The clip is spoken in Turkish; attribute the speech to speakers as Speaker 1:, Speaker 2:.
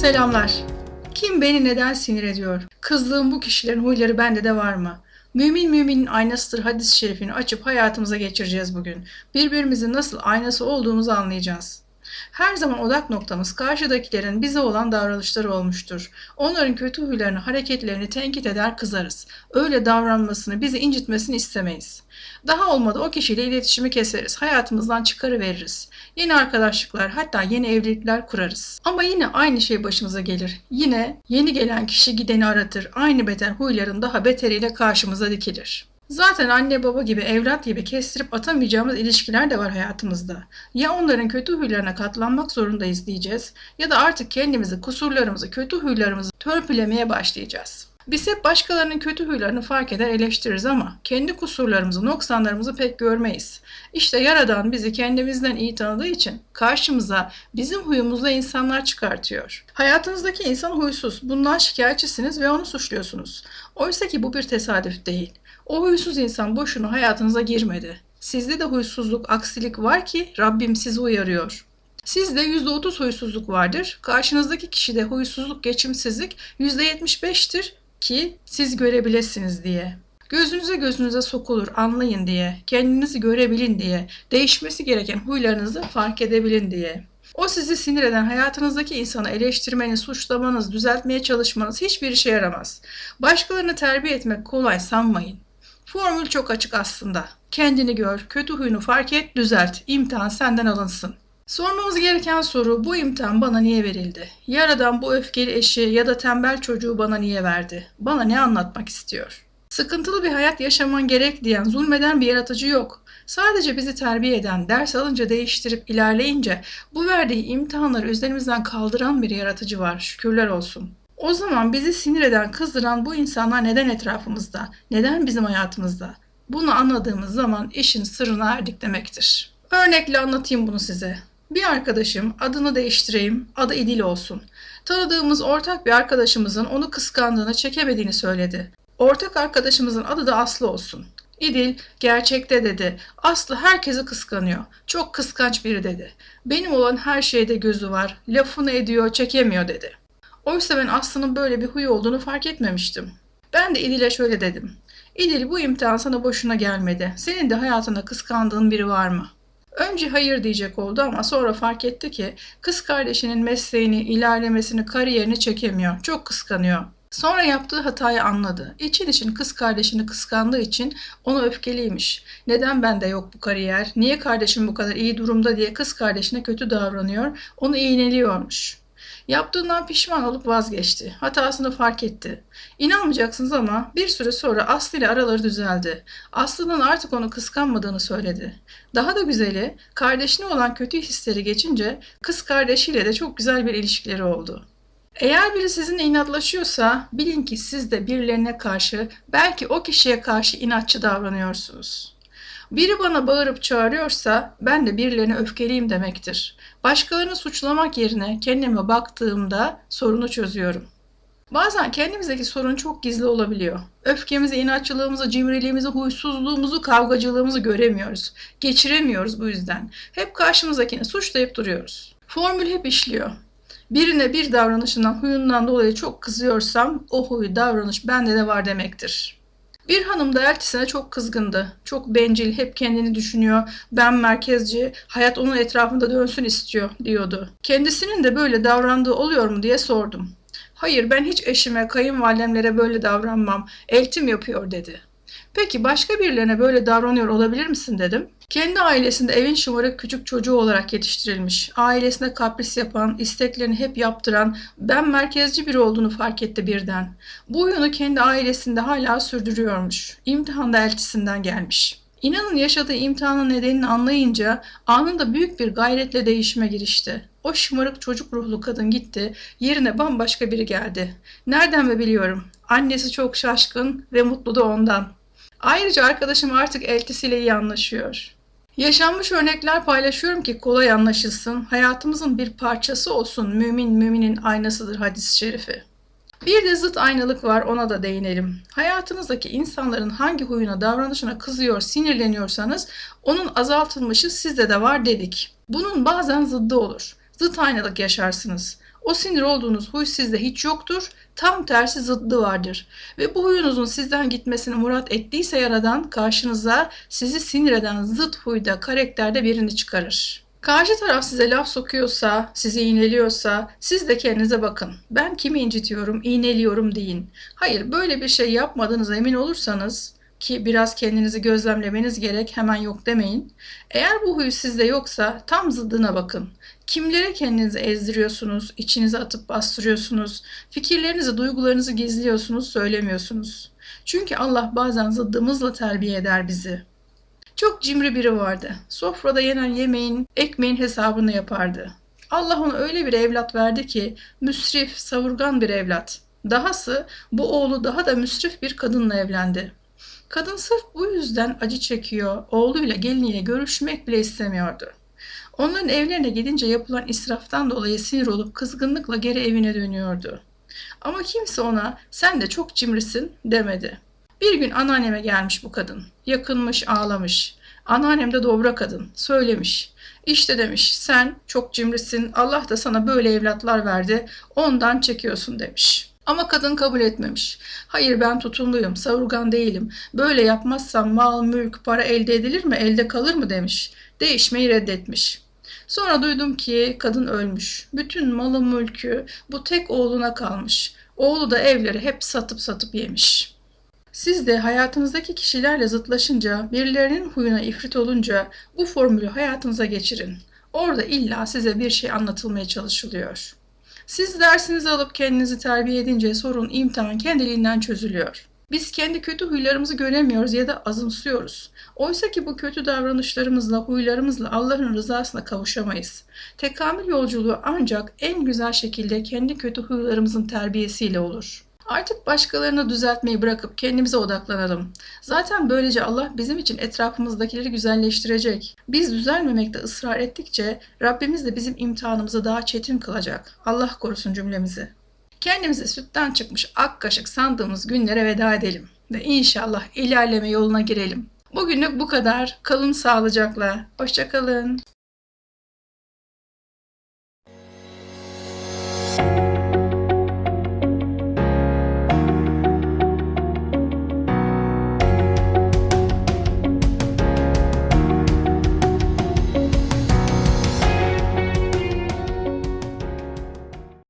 Speaker 1: Selamlar. Kim beni neden sinir ediyor? Kızdığım bu kişilerin huyları bende de var mı? Mümin müminin aynasıdır hadis-i şerifini açıp hayatımıza geçireceğiz bugün. Birbirimizin nasıl aynası olduğumuzu anlayacağız. Her zaman odak noktamız karşıdakilerin bize olan davranışları olmuştur. Onların kötü huylarını, hareketlerini tenkit eder, kızarız. Öyle davranmasını, bizi incitmesini istemeyiz. Daha olmadı o kişiyle iletişimi keseriz, hayatımızdan çıkarıveririz. Yeni arkadaşlıklar, hatta yeni evlilikler kurarız. Ama yine aynı şey başımıza gelir. Yine yeni gelen kişi gideni aratır. Aynı beter huyların daha beteriyle karşımıza dikilir. Zaten anne baba gibi, evlat gibi kestirip atamayacağımız ilişkiler de var hayatımızda. Ya onların kötü huylarına katlanmak zorundayız diyeceğiz ya da artık kendimizi, kusurlarımızı, kötü huylarımızı törpülemeye başlayacağız. Biz hep başkalarının kötü huylarını fark eder eleştiririz ama kendi kusurlarımızı, noksanlarımızı pek görmeyiz. İşte Yaradan bizi kendimizden iyi tanıdığı için karşımıza bizim huyumuzla insanlar çıkartıyor. Hayatınızdaki insan huysuz. Bundan şikayetçisiniz ve onu suçluyorsunuz. Oysa ki bu bir tesadüf değil. O huysuz insan boşuna hayatınıza girmedi. Sizde de huysuzluk, aksilik var ki Rabbim sizi uyarıyor. Sizde %30 huysuzluk vardır. Karşınızdaki kişide huysuzluk, geçimsizlik %75'tir ki siz görebilesiniz diye. Gözünüze gözünüze sokulur, anlayın diye, kendinizi görebilin diye, değişmesi gereken huylarınızı fark edebilin diye. O sizi sinir eden hayatınızdaki insanı eleştirmeniz, suçlamanız, düzeltmeye çalışmanız hiçbir işe yaramaz. Başkalarını terbiye etmek kolay sanmayın. Formül çok açık aslında. Kendini gör, kötü huyunu fark et, düzelt. İmtihan senden alınsın. Sormamız gereken soru bu imtihan bana niye verildi? Yaradan bu öfkeli eşi ya da tembel çocuğu bana niye verdi? Bana ne anlatmak istiyor? Sıkıntılı bir hayat yaşaman gerek diyen, zulmeden bir yaratıcı yok. Sadece bizi terbiye eden, ders alınca değiştirip ilerleyince bu verdiği imtihanları üzerimizden kaldıran bir yaratıcı var. Şükürler olsun. O zaman bizi sinir eden, kızdıran bu insanlar neden etrafımızda? Neden bizim hayatımızda? Bunu anladığımız zaman işin sırrına erdik demektir. Örnekle anlatayım bunu size. Bir arkadaşım adını değiştireyim, adı İdil olsun. Tanıdığımız ortak bir arkadaşımızın onu kıskandığını çekemediğini söyledi. Ortak arkadaşımızın adı da Aslı olsun. İdil gerçekte dedi. Aslı herkesi kıskanıyor. Çok kıskanç biri dedi. Benim olan her şeyde gözü var. Lafını ediyor, çekemiyor dedi. Oysa ben Aslı'nın böyle bir huyu olduğunu fark etmemiştim. Ben de İdil'e şöyle dedim. İdil bu imtihan sana boşuna gelmedi. Senin de hayatında kıskandığın biri var mı? Önce hayır diyecek oldu ama sonra fark etti ki kız kardeşinin mesleğini, ilerlemesini, kariyerini çekemiyor. Çok kıskanıyor. Sonra yaptığı hatayı anladı. İçin için kız kardeşini kıskandığı için onu öfkeliymiş. Neden bende yok bu kariyer? Niye kardeşim bu kadar iyi durumda diye kız kardeşine kötü davranıyor, onu iğneliyormuş. Yaptığından pişman olup vazgeçti. Hatasını fark etti. İnanmayacaksınız ama bir süre sonra Aslı ile araları düzeldi. Aslı'nın artık onu kıskanmadığını söyledi. Daha da güzeli kardeşine olan kötü hisleri geçince kız kardeşiyle de çok güzel bir ilişkileri oldu. Eğer biri sizinle inatlaşıyorsa bilin ki siz de birilerine karşı belki o kişiye karşı inatçı davranıyorsunuz. Biri bana bağırıp çağırıyorsa ben de birilerine öfkeliyim demektir. Başkalarını suçlamak yerine kendime baktığımda sorunu çözüyorum. Bazen kendimizdeki sorun çok gizli olabiliyor. Öfkemizi, inatçılığımızı, cimriliğimizi, huysuzluğumuzu, kavgacılığımızı göremiyoruz. Geçiremiyoruz bu yüzden. Hep karşımızdakini suçlayıp duruyoruz. Formül hep işliyor. Birine bir davranışından, huyundan dolayı çok kızıyorsam o huyu, davranış bende de var demektir. Bir hanım da eltisine çok kızgındı. Çok bencil, hep kendini düşünüyor. Ben merkezci, hayat onun etrafında dönsün istiyor diyordu. Kendisinin de böyle davrandığı oluyor mu diye sordum. Hayır ben hiç eşime, kayınvalidemlere böyle davranmam. Eltim yapıyor dedi. Peki başka birilerine böyle davranıyor olabilir misin dedim. Kendi ailesinde evin şımarık küçük çocuğu olarak yetiştirilmiş. Ailesine kapris yapan, isteklerini hep yaptıran, ben merkezci biri olduğunu fark etti birden. Bu oyunu kendi ailesinde hala sürdürüyormuş. İmtihanda elçisinden gelmiş. İnanın yaşadığı imtihanın nedenini anlayınca anında büyük bir gayretle değişime girişti. O şımarık çocuk ruhlu kadın gitti, yerine bambaşka biri geldi. Nereden mi biliyorum? Annesi çok şaşkın ve mutlu da ondan. Ayrıca arkadaşım artık eltisiyle iyi anlaşıyor. Yaşanmış örnekler paylaşıyorum ki kolay anlaşılsın, hayatımızın bir parçası olsun mümin müminin aynasıdır hadis-i şerifi. Bir de zıt aynalık var ona da değinelim. Hayatınızdaki insanların hangi huyuna davranışına kızıyor, sinirleniyorsanız onun azaltılmışı sizde de var dedik. Bunun bazen zıddı olur. Zıt aynalık yaşarsınız. O sinir olduğunuz huy sizde hiç yoktur. Tam tersi zıddı vardır. Ve bu huyunuzun sizden gitmesini murat ettiyse yaradan karşınıza sizi sinir eden zıt huyda karakterde birini çıkarır. Karşı taraf size laf sokuyorsa, sizi iğneliyorsa siz de kendinize bakın. Ben kimi incitiyorum, iğneliyorum deyin. Hayır böyle bir şey yapmadığınıza emin olursanız ki biraz kendinizi gözlemlemeniz gerek hemen yok demeyin. Eğer bu huy sizde yoksa tam zıddına bakın. Kimlere kendinizi ezdiriyorsunuz, içinize atıp bastırıyorsunuz, fikirlerinizi, duygularınızı gizliyorsunuz, söylemiyorsunuz. Çünkü Allah bazen zıddımızla terbiye eder bizi. Çok cimri biri vardı. Sofrada yenen yemeğin, ekmeğin hesabını yapardı. Allah ona öyle bir evlat verdi ki müsrif, savurgan bir evlat. Dahası bu oğlu daha da müsrif bir kadınla evlendi. Kadın sırf bu yüzden acı çekiyor, oğluyla geliniyle görüşmek bile istemiyordu. Onların evlerine gidince yapılan israftan dolayı sinir olup kızgınlıkla geri evine dönüyordu. Ama kimse ona sen de çok cimrisin demedi. Bir gün anneanneme gelmiş bu kadın. Yakınmış, ağlamış. Anneannem de dobra kadın. Söylemiş. İşte demiş sen çok cimrisin. Allah da sana böyle evlatlar verdi. Ondan çekiyorsun demiş. Ama kadın kabul etmemiş. Hayır ben tutumluyum, savurgan değilim. Böyle yapmazsam mal, mülk, para elde edilir mi, elde kalır mı demiş. Değişmeyi reddetmiş. Sonra duydum ki kadın ölmüş. Bütün malı mülkü bu tek oğluna kalmış. Oğlu da evleri hep satıp satıp yemiş. Siz de hayatınızdaki kişilerle zıtlaşınca, birilerinin huyuna ifrit olunca bu formülü hayatınıza geçirin. Orada illa size bir şey anlatılmaya çalışılıyor. Siz dersinizi alıp kendinizi terbiye edince sorun, imtihan kendiliğinden çözülüyor. Biz kendi kötü huylarımızı göremiyoruz ya da azımsıyoruz. Oysa ki bu kötü davranışlarımızla, huylarımızla Allah'ın rızasına kavuşamayız. Tekamül yolculuğu ancak en güzel şekilde kendi kötü huylarımızın terbiyesiyle olur. Artık başkalarını düzeltmeyi bırakıp kendimize odaklanalım. Zaten böylece Allah bizim için etrafımızdakileri güzelleştirecek. Biz düzelmemekte ısrar ettikçe Rabbimiz de bizim imtihanımızı daha çetin kılacak. Allah korusun cümlemizi. Kendimizi sütten çıkmış ak kaşık sandığımız günlere veda edelim ve inşallah ilerleme yoluna girelim. Bugünlük bu kadar. Kalın sağlıcakla. Hoşçakalın.